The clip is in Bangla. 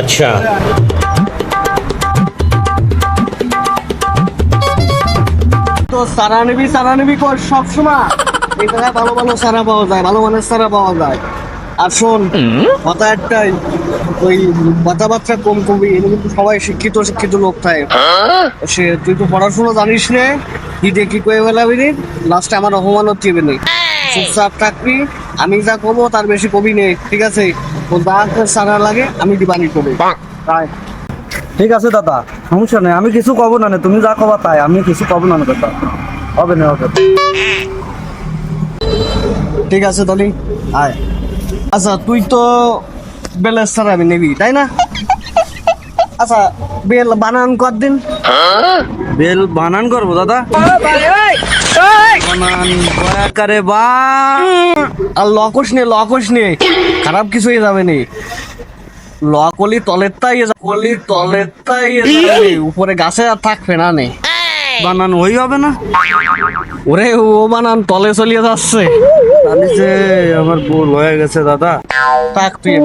আচ্ছা। তো সারা নিবি সারা নিবি কর সবসময়। এখানে ভালো ভালো সারা পাওয়া যায় ভালো মানের সারা পাওয়া যায়। আর শোন কথা একটাই ওই কথাবার্তা কম কমবি কিন্তু সবাই শিক্ষিত শিক্ষিত লোক থাকে হ্যাঁ? সে তুই তো পড়াশোনা জানিস রে হিটে কি করে বেলাবি লাস্টে আমার অপমান হচ্ছে নেই। চুপচাপ থাকবি আমি যা করব তার বেশি কবি নেই ঠিক আছে? ও যা সারা লাগে আমি দিবানি কবি তাই। ঠিক আছে দাদা সমস্যা নেই আমি কিছু কব না তুমি যা কবা তাই আমি কিছু কব না দাদা। হবে না হবে ঠিক আছে তলি আয়। আচ্ছা তুই তো বেলের আমি নিবি তাই না? আচ্ছা বেল বানান কর দিন। বেল বানান করব দাদা? বানান বয়াকারে বা। আর লকস নে লকস নে। খারাপ কিছু হয়ে যাবে নি। লকলি তলের তাই কলি তলের তাই উপরে গাছে আর থাকবে না নে। বানান ওই হবে না? ওরে ও বানান তলে চলিয়ে যাচ্ছে। যে আমার ভুল হয়ে গেছে দাদা। থাক তুই।